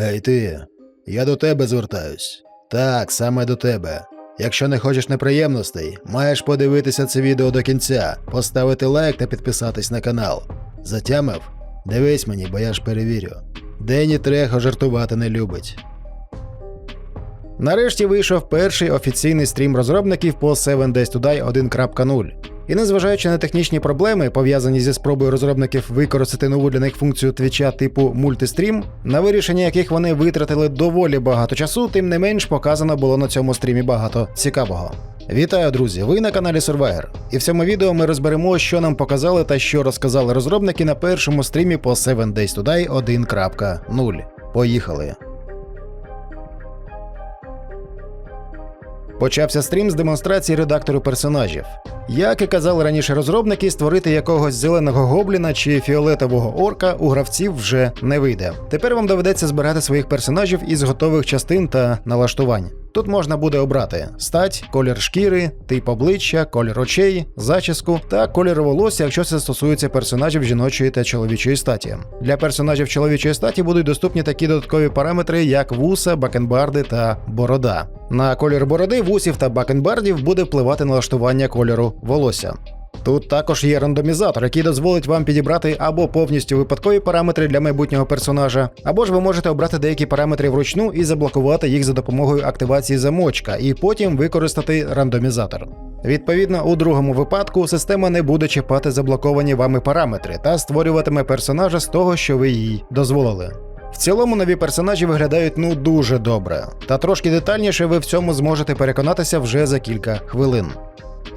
Ей ти, я до тебе звертаюсь. Так, саме до тебе. Якщо не хочеш неприємностей, маєш подивитися це відео до кінця, поставити лайк та підписатись на канал. Затямив? Дивись мені, бо я ж перевірю. Дені Трехо жартувати не любить. Нарешті вийшов перший офіційний стрім розробників по 7 Days to Die 1.0. І незважаючи на технічні проблеми, пов'язані зі спробою розробників використати нову для них функцію твіча типу мультистрім, на вирішення яких вони витратили доволі багато часу, тим не менш показано було на цьому стрімі багато цікавого. Вітаю, друзі! Ви на каналі Survivor. І в цьому відео ми розберемо, що нам показали та що розказали розробники на першому стрімі по 7 Days to Die 1.0. Поїхали! Почався стрім з демонстрації редактору персонажів. Як і казали раніше розробники, створити якогось зеленого гобліна чи фіолетового орка у гравців вже не вийде. Тепер вам доведеться збирати своїх персонажів із готових частин та налаштувань. Тут можна буде обрати стать, колір шкіри, тип обличчя, колір очей, зачіску та колір волосся, якщо це стосується персонажів жіночої та чоловічої статі. Для персонажів чоловічої статі будуть доступні такі додаткові параметри, як вуса, бакенбарди та борода. На колір бороди, вусів та бакенбардів буде впливати налаштування кольору волосся. Тут також є рандомізатор, який дозволить вам підібрати або повністю випадкові параметри для майбутнього персонажа, або ж ви можете обрати деякі параметри вручну і заблокувати їх за допомогою активації замочка, і потім використати рандомізатор. Відповідно, у другому випадку система не буде чіпати заблоковані вами параметри та створюватиме персонажа з того, що ви їй дозволили. В цілому нові персонажі виглядають ну дуже добре, та трошки детальніше ви в цьому зможете переконатися вже за кілька хвилин.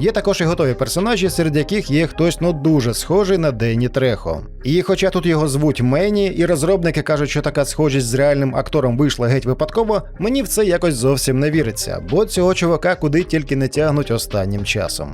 Є також і готові персонажі, серед яких є хтось ну дуже схожий на Денні Трехо. І хоча тут його звуть Мені, і розробники кажуть, що така схожість з реальним актором вийшла геть випадково, мені в це якось зовсім не віриться, бо цього чувака куди тільки не тягнуть останнім часом.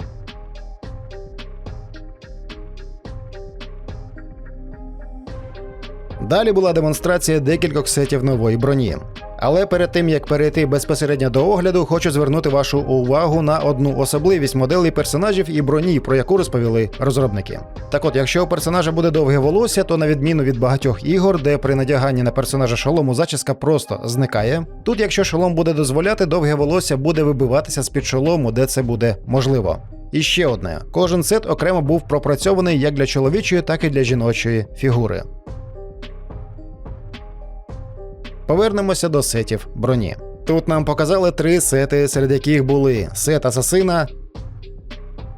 Далі була демонстрація декількох сетів нової броні. Але перед тим як перейти безпосередньо до огляду, хочу звернути вашу увагу на одну особливість моделей персонажів і броні, про яку розповіли розробники. Так от, якщо у персонажа буде довге волосся, то на відміну від багатьох ігор, де при надяганні на персонажа шолому зачіска просто зникає. Тут, якщо шолом буде дозволяти, довге волосся буде вибиватися з під шолому, де це буде можливо. І ще одне: кожен сет окремо був пропрацьований як для чоловічої, так і для жіночої фігури. Повернемося до сетів броні. Тут нам показали три сети, серед яких були сет Асасина,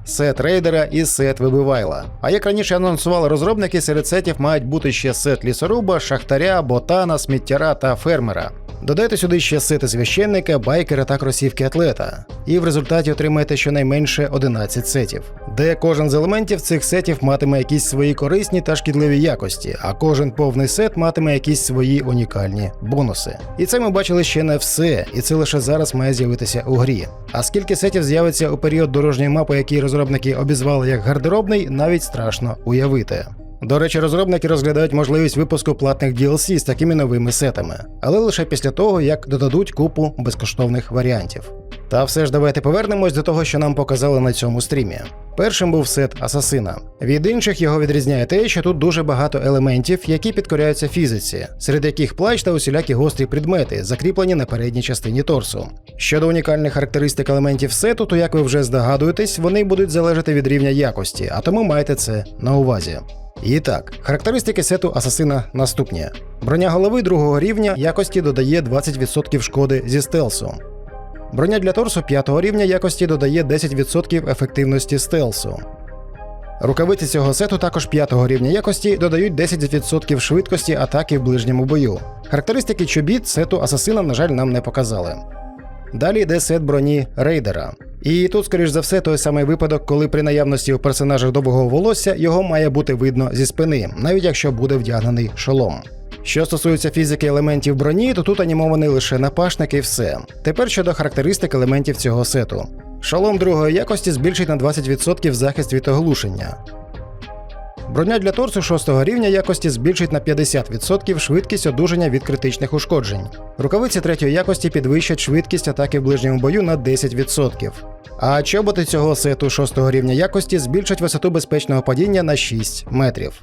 сет рейдера і сет вибивайла. А як раніше анонсували розробники, серед сетів мають бути ще сет лісоруба, шахтаря, ботана, сміттяра та фермера. Додайте сюди ще сети священника, байкера та кросівки атлета. І в результаті отримаєте щонайменше 11 сетів, де кожен з елементів цих сетів матиме якісь свої корисні та шкідливі якості, а кожен повний сет матиме якісь свої унікальні бонуси. І це ми бачили ще не все, і це лише зараз має з'явитися у грі. А скільки сетів з'явиться у період дорожньої мапи, який розробники обізвали як гардеробний, навіть страшно уявити. До речі, розробники розглядають можливість випуску платних DLC з такими новими сетами, але лише після того, як додадуть купу безкоштовних варіантів. Та все ж давайте повернемось до того, що нам показали на цьому стрімі. Першим був сет Асасина. Від інших його відрізняє те, що тут дуже багато елементів, які підкоряються фізиці, серед яких плащ та усілякі гострі предмети, закріплені на передній частині торсу. Щодо унікальних характеристик елементів сету, то як ви вже здогадуєтесь, вони будуть залежати від рівня якості, а тому майте це на увазі. І так, характеристики сету Асасина наступні: броня голови другого рівня якості додає 20% шкоди зі стелсу. Броня для торсу 5 рівня якості додає 10% ефективності стелсу. Рукавиці цього сету також 5 рівня якості додають 10% швидкості атаки в ближньому бою. Характеристики чобіт сету Асасина, на жаль, нам не показали. Далі йде сет броні рейдера. І тут, скоріш за все, той самий випадок, коли при наявності у персонажа довгого волосся його має бути видно зі спини, навіть якщо буде вдягнений шолом. Що стосується фізики елементів броні, то тут анімований лише напашник і все. Тепер щодо характеристик елементів цього сету. Шолом другої якості збільшить на 20% захист від оглушення. Броня для торсу 6 рівня якості збільшить на 50% швидкість одужання від критичних ушкоджень. Рукавиці 3 якості підвищать швидкість атаки в ближньому бою на 10%. А чоботи цього сету 6 рівня якості збільшать висоту безпечного падіння на 6 метрів.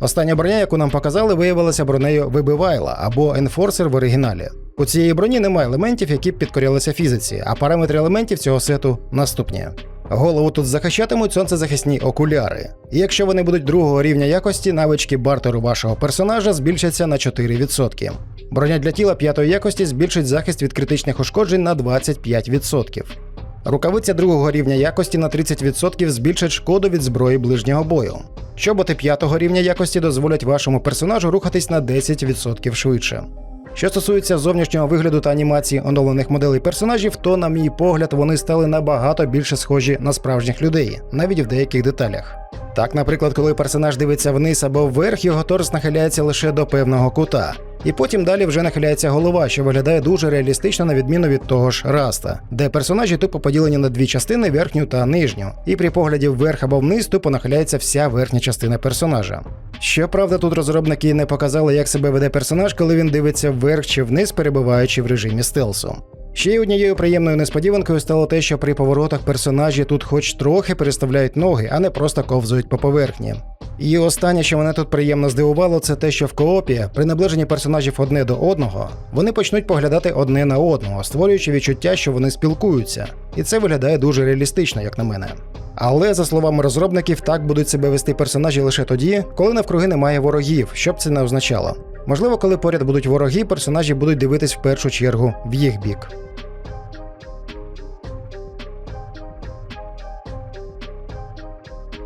Остання броня, яку нам показали, виявилася бронею Вибивайла або Enforcer в оригіналі. У цієї броні немає елементів, які б підкорялися фізиці, а параметри елементів цього сету наступні. Голову тут захищатимуть сонцезахисні окуляри. І якщо вони будуть другого рівня якості, навички бартеру вашого персонажа збільшаться на 4%. Броня для тіла п'ятої якості збільшить захист від критичних ушкоджень на 25%. Рукавиця другого рівня якості на 30% збільшить шкоду від зброї ближнього бою. Чоботи п'ятого рівня якості дозволять вашому персонажу рухатись на 10% швидше. Що стосується зовнішнього вигляду та анімації оновлених моделей персонажів, то, на мій погляд, вони стали набагато більше схожі на справжніх людей, навіть в деяких деталях. Так, наприклад, коли персонаж дивиться вниз або вверх, його торс нахиляється лише до певного кута. І потім далі вже нахиляється голова, що виглядає дуже реалістично на відміну від того ж раста, де персонажі тупо поділені на дві частини верхню та нижню, і при погляді вверх або вниз тупо нахиляється вся верхня частина персонажа. Щоправда, тут розробники не показали, як себе веде персонаж, коли він дивиться вверх чи вниз, перебуваючи в режимі стелсу. Ще однією приємною несподіванкою стало те, що при поворотах персонажі тут хоч трохи переставляють ноги, а не просто ковзують по поверхні. І останнє, що мене тут приємно здивувало, це те, що в коопі, при наближенні персонажів одне до одного, вони почнуть поглядати одне на одного, створюючи відчуття, що вони спілкуються. І це виглядає дуже реалістично, як на мене. Але за словами розробників, так будуть себе вести персонажі лише тоді, коли навкруги немає ворогів, що б це не означало. Можливо, коли поряд будуть вороги, персонажі будуть дивитись в першу чергу в їх бік.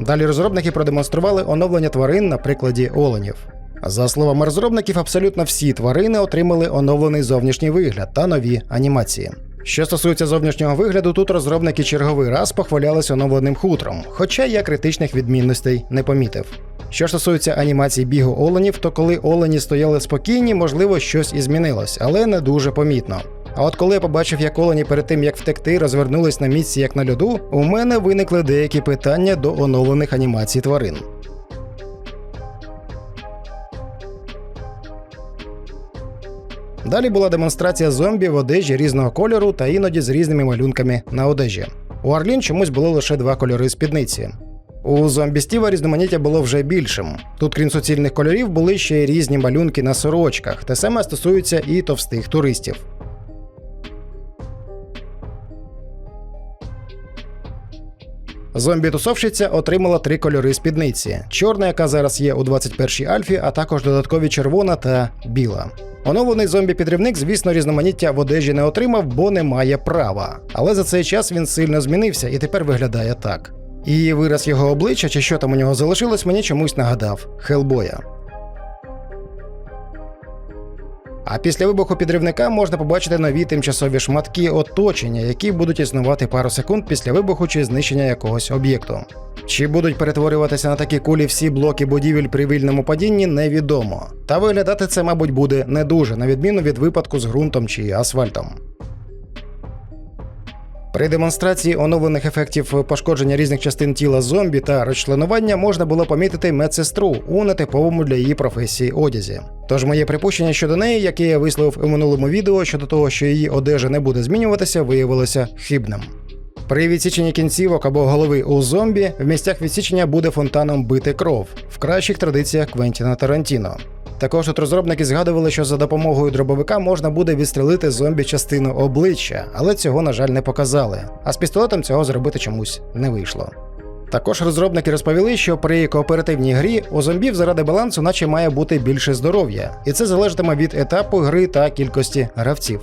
Далі розробники продемонстрували оновлення тварин на прикладі оленів. За словами розробників, абсолютно всі тварини отримали оновлений зовнішній вигляд та нові анімації. Що стосується зовнішнього вигляду, тут розробники черговий раз похвалялись оновленим хутром, хоча я критичних відмінностей не помітив. Що стосується анімації бігу оленів, то коли олені стояли спокійні, можливо, щось і змінилось, але не дуже помітно. А от коли я побачив, як олені перед тим як втекти, розвернулись на місці як на льоду, у мене виникли деякі питання до оновлених анімацій тварин. Далі була демонстрація зомбі в одежі різного кольору та іноді з різними малюнками на одежі. У Арлін чомусь було лише два кольори спідниці. У зомбі Стіва різноманіття було вже більшим. Тут, крім суцільних кольорів, були ще й різні малюнки на сорочках, те саме стосується і товстих туристів. Зомбі-тусовщиця отримала три кольори спідниці: чорна, яка зараз є у 21-й альфі, а також додаткові червона та біла. Оновлений зомбі-підривник, звісно, різноманіття в одежі не отримав, бо не має права. Але за цей час він сильно змінився і тепер виглядає так. І вираз його обличчя, чи що там у нього залишилось, мені чомусь нагадав Хелбоя. А після вибуху підривника можна побачити нові тимчасові шматки оточення, які будуть існувати пару секунд після вибуху чи знищення якогось об'єкту. Чи будуть перетворюватися на такі кулі всі блоки будівель при вільному падінні, невідомо. Та виглядати це, мабуть, буде не дуже, на відміну від випадку з ґрунтом чи асфальтом. При демонстрації оновлених ефектів пошкодження різних частин тіла зомбі та розчленування можна було помітити медсестру у нетиповому для її професії одязі. Тож моє припущення щодо неї, яке я висловив у минулому відео щодо того, що її одежа не буде змінюватися, виявилося хибним. При відсіченні кінцівок або голови у зомбі в місцях відсічення буде фонтаном бити кров в кращих традиціях Квентіна Тарантіно. Також тут розробники згадували, що за допомогою дробовика можна буде відстрелити зомбі частину обличчя, але цього, на жаль, не показали. А з пістолетом цього зробити чомусь не вийшло. Також розробники розповіли, що при кооперативній грі у зомбів заради балансу, наче має бути більше здоров'я, і це залежатиме від етапу гри та кількості гравців.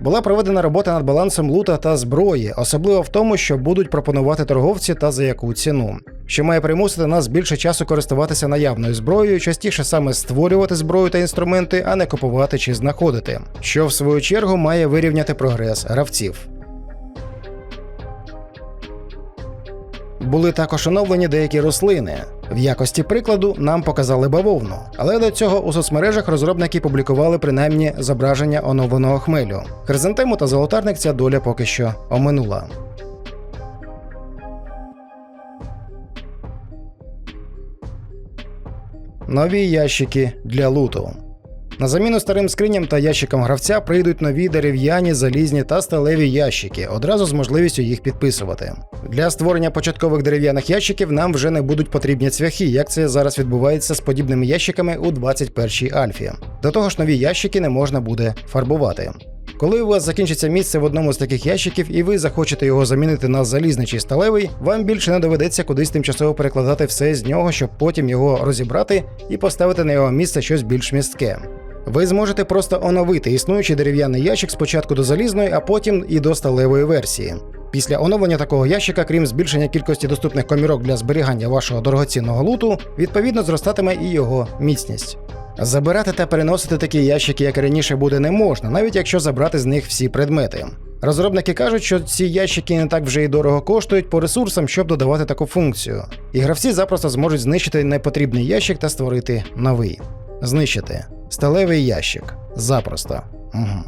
Була проведена робота над балансом лута та зброї, особливо в тому, що будуть пропонувати торговці та за яку ціну, що має примусити нас більше часу користуватися наявною зброєю, частіше саме створювати зброю та інструменти, а не купувати чи знаходити, що в свою чергу має вирівняти прогрес гравців. Були також оновлені деякі рослини. В якості прикладу нам показали бавовну, але до цього у соцмережах розробники публікували принаймні зображення оновленого хмелю. Хризантему та золотарник ця доля поки що оминула. Нові ящики для луту. На заміну старим скриням та ящикам гравця прийдуть нові дерев'яні, залізні та сталеві ящики, одразу з можливістю їх підписувати. Для створення початкових дерев'яних ящиків нам вже не будуть потрібні цвяхи, як це зараз відбувається з подібними ящиками у 21-й альфі. До того ж, нові ящики не можна буде фарбувати. Коли у вас закінчиться місце в одному з таких ящиків, і ви захочете його замінити на залізний чи сталевий, вам більше не доведеться кудись тимчасово перекладати все з нього, щоб потім його розібрати і поставити на його місце щось більш містке. Ви зможете просто оновити існуючий дерев'яний ящик спочатку до залізної, а потім і до сталевої версії. Після оновлення такого ящика, крім збільшення кількості доступних комірок для зберігання вашого дорогоцінного луту, відповідно зростатиме і його міцність. Забирати та переносити такі ящики, як і раніше, буде не можна, навіть якщо забрати з них всі предмети. Розробники кажуть, що ці ящики не так вже й дорого коштують по ресурсам, щоб додавати таку функцію. І гравці запросто зможуть знищити непотрібний ящик та створити новий. Знищити сталевий ящик. Запросто. Угу.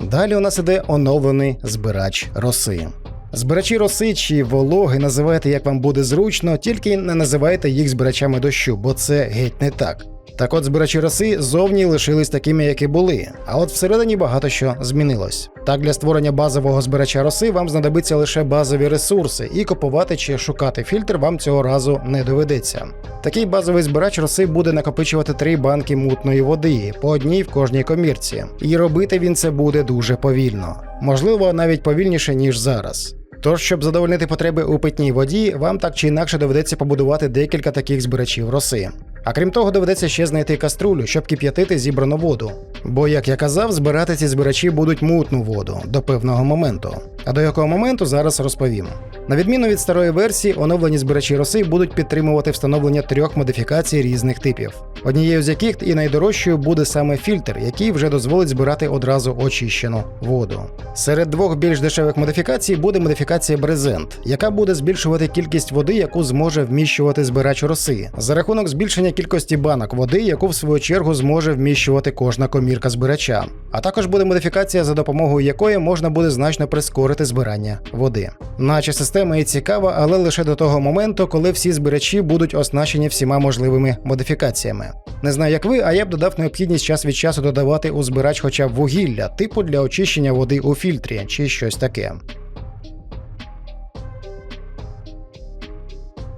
Далі у нас іде оновлений збирач роси. Збирачі роси чи вологи називайте як вам буде зручно, тільки не називайте їх збирачами дощу, бо це геть не так. Так от збирачі роси зовні лишились такими, як і були, а от всередині багато що змінилось. Так, для створення базового збирача роси вам знадобиться лише базові ресурси, і купувати чи шукати фільтр вам цього разу не доведеться. Такий базовий збирач роси буде накопичувати три банки мутної води, по одній в кожній комірці, і робити він це буде дуже повільно, можливо, навіть повільніше ніж зараз. Тож, щоб задовольнити потреби у питній воді, вам так чи інакше доведеться побудувати декілька таких збирачів роси. А крім того, доведеться ще знайти каструлю, щоб кип'ятити зібрану воду. Бо, як я казав, збирати ці збирачі будуть мутну воду до певного моменту. А до якого моменту зараз розповім. На відміну від старої версії, оновлені збирачі роси будуть підтримувати встановлення трьох модифікацій різних типів, однією з яких і найдорожчою буде саме фільтр, який вже дозволить збирати одразу очищену воду. Серед двох більш дешевих модифікацій буде модифікація Брезент, яка буде збільшувати кількість води, яку зможе вміщувати збирач роси, за рахунок збільшення кількості банок води, яку в свою чергу зможе вміщувати кожна комірка збирача. А також буде модифікація, за допомогою якої можна буде значно прискорити збирання води. Наче система і цікава, але лише до того моменту, коли всі збирачі будуть оснащені всіма можливими модифікаціями. Не знаю, як ви, а я б додав необхідність час від часу додавати у збирач хоча б вугілля, типу для очищення води у фільтрі чи щось таке.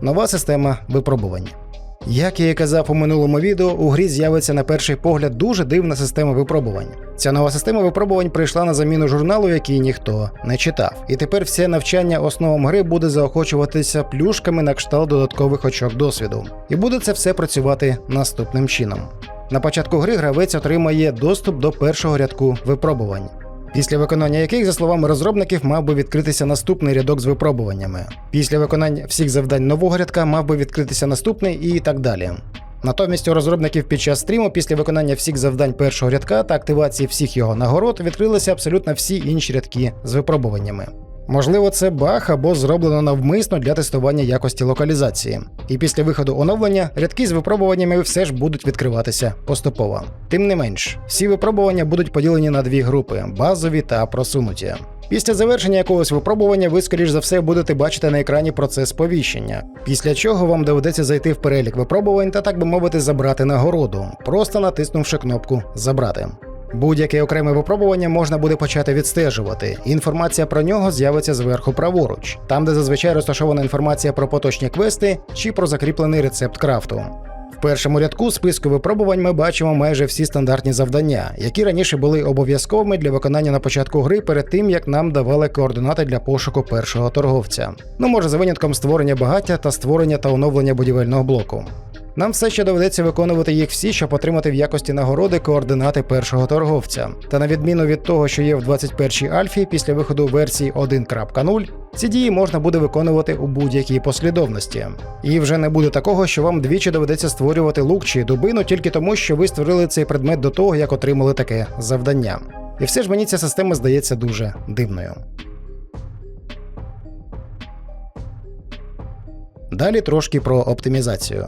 Нова система випробувань. Як я і казав у минулому відео, у грі з'явиться на перший погляд дуже дивна система випробувань. Ця нова система випробувань прийшла на заміну журналу, який ніхто не читав. І тепер все навчання основам гри буде заохочуватися плюшками на кшталт додаткових очок досвіду. І буде це все працювати наступним чином. На початку гри гравець отримає доступ до першого рядку випробувань після виконання яких, за словами розробників, мав би відкритися наступний рядок з випробуваннями. Після виконання всіх завдань нового рядка мав би відкритися наступний і так далі. Натомість у розробників під час стріму після виконання всіх завдань першого рядка та активації всіх його нагород відкрилися абсолютно всі інші рядки з випробуваннями. Можливо, це баг або зроблено навмисно для тестування якості локалізації. І після виходу оновлення рядки з випробуваннями все ж будуть відкриватися поступово. Тим не менш, всі випробування будуть поділені на дві групи базові та просунуті. Після завершення якогось випробування ви, скоріш за все, будете бачити на екрані процес повіщення, після чого вам доведеться зайти в перелік випробувань та, так би мовити, забрати нагороду, просто натиснувши кнопку Забрати. Будь-яке окреме випробування можна буде почати відстежувати. Інформація про нього з'явиться зверху праворуч, там де зазвичай розташована інформація про поточні квести чи про закріплений рецепт крафту. В першому рядку списку випробувань ми бачимо майже всі стандартні завдання, які раніше були обов'язковими для виконання на початку гри перед тим, як нам давали координати для пошуку першого торговця. Ну може за винятком створення багаття та створення та оновлення будівельного блоку. Нам все ще доведеться виконувати їх всі, щоб отримати в якості нагороди координати першого торговця. Та на відміну від того, що є в 21-й альфі після виходу версії 1.0, ці дії можна буде виконувати у будь-якій послідовності. І вже не буде такого, що вам двічі доведеться створювати лук чи дубину тільки тому, що ви створили цей предмет до того, як отримали таке завдання. І все ж мені ця система здається дуже дивною. Далі трошки про оптимізацію.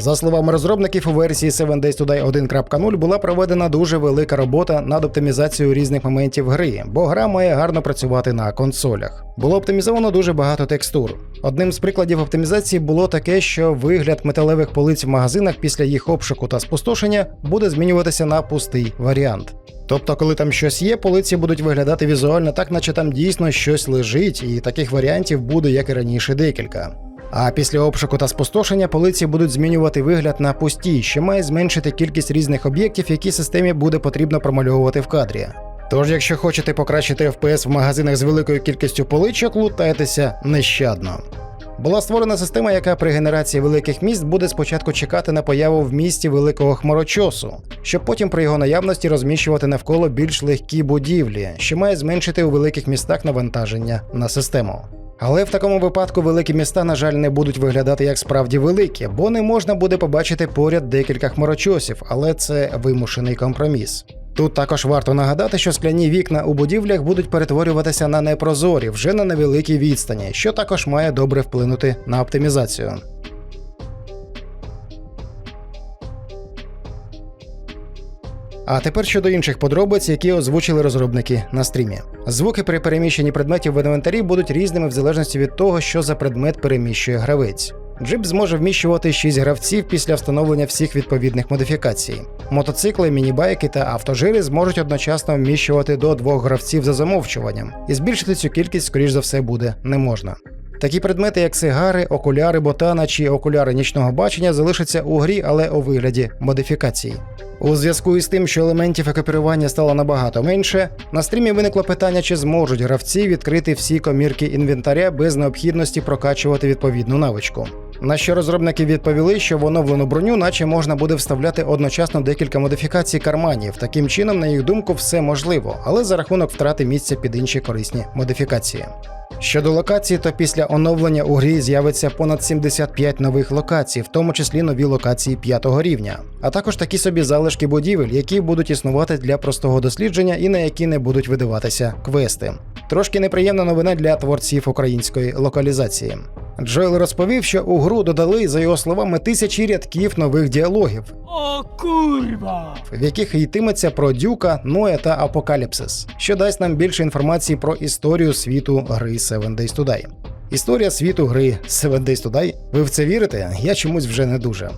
За словами розробників, у версії 7 Days Today 1.0 була проведена дуже велика робота над оптимізацією різних моментів гри, бо гра має гарно працювати на консолях. Було оптимізовано дуже багато текстур. Одним з прикладів оптимізації було таке, що вигляд металевих полиць в магазинах після їх обшуку та спустошення буде змінюватися на пустий варіант. Тобто, коли там щось є, полиці будуть виглядати візуально так, наче там дійсно щось лежить, і таких варіантів буде, як і раніше, декілька. А після обшуку та спустошення полиці будуть змінювати вигляд на пусті, що має зменшити кількість різних об'єктів, які системі буде потрібно промальовувати в кадрі. Тож, якщо хочете покращити FPS в магазинах з великою кількістю поличок, лутайтеся нещадно. Була створена система, яка при генерації великих міст буде спочатку чекати на появу в місті великого хмарочосу, щоб потім при його наявності розміщувати навколо більш легкі будівлі, що має зменшити у великих містах навантаження на систему. Але в такому випадку великі міста, на жаль, не будуть виглядати як справді великі, бо не можна буде побачити поряд декілька хмарочосів, але це вимушений компроміс. Тут також варто нагадати, що скляні вікна у будівлях будуть перетворюватися на непрозорі вже на невеликій відстані, що також має добре вплинути на оптимізацію. А тепер щодо інших подробиць, які озвучили розробники на стрімі. Звуки при переміщенні предметів в інвентарі будуть різними в залежності від того, що за предмет переміщує гравець. Джип зможе вміщувати 6 гравців після встановлення всіх відповідних модифікацій. Мотоцикли, мінібайки та автожири зможуть одночасно вміщувати до двох гравців за замовчуванням, і збільшити цю кількість, скоріш за все, буде не можна. Такі предмети, як сигари, окуляри ботана чи окуляри нічного бачення, залишаться у грі, але у вигляді модифікацій. У зв'язку із тим, що елементів екіпірування стало набагато менше, на стрімі виникло питання, чи зможуть гравці відкрити всі комірки інвентаря без необхідності прокачувати відповідну навичку. На що розробники відповіли, що в оновлену броню, наче можна буде вставляти одночасно декілька модифікацій карманів. Таким чином, на їх думку, все можливо, але за рахунок втрати місця під інші корисні модифікації. Щодо локацій, то після оновлення у грі з'явиться понад 75 нових локацій, в тому числі нові локації 5 рівня, а також такі собі залишки будівель, які будуть існувати для простого дослідження і на які не будуть видаватися квести. Трошки неприємна новина для творців української локалізації. Джоел розповів, що у гру додали, за його словами, тисячі рядків нових діалогів, O kurwa! в яких йтиметься про Дюка, Ноя та Апокаліпсис, що дасть нам більше інформації про історію світу гри Seven Days Today. Історія світу гри Seven Days Today? Ви в це вірите? Я чомусь вже не дуже.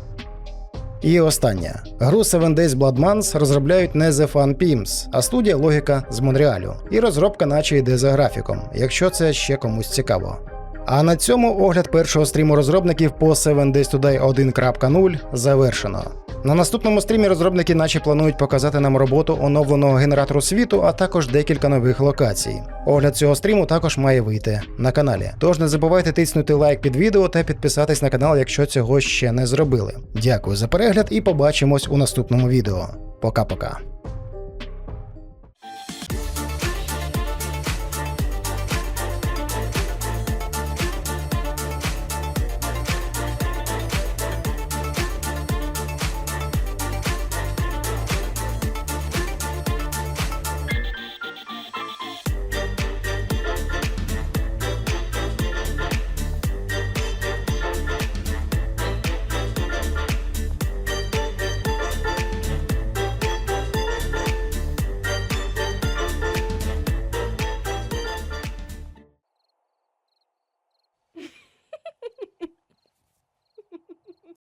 І останнє. Гру Seven Days Blood Months розробляють не The Fun Pims, а студія Логіка з Монреалю. І розробка наче йде за графіком, якщо це ще комусь цікаво. А на цьому огляд першого стріму розробників по 7 Days Today 1.0 завершено. На наступному стрімі розробники наче планують показати нам роботу оновленого генератору світу, а також декілька нових локацій. Огляд цього стріму також має вийти на каналі. Тож не забувайте тиснути лайк під відео та підписатись на канал, якщо цього ще не зробили. Дякую за перегляд і побачимось у наступному відео. Пока-пока.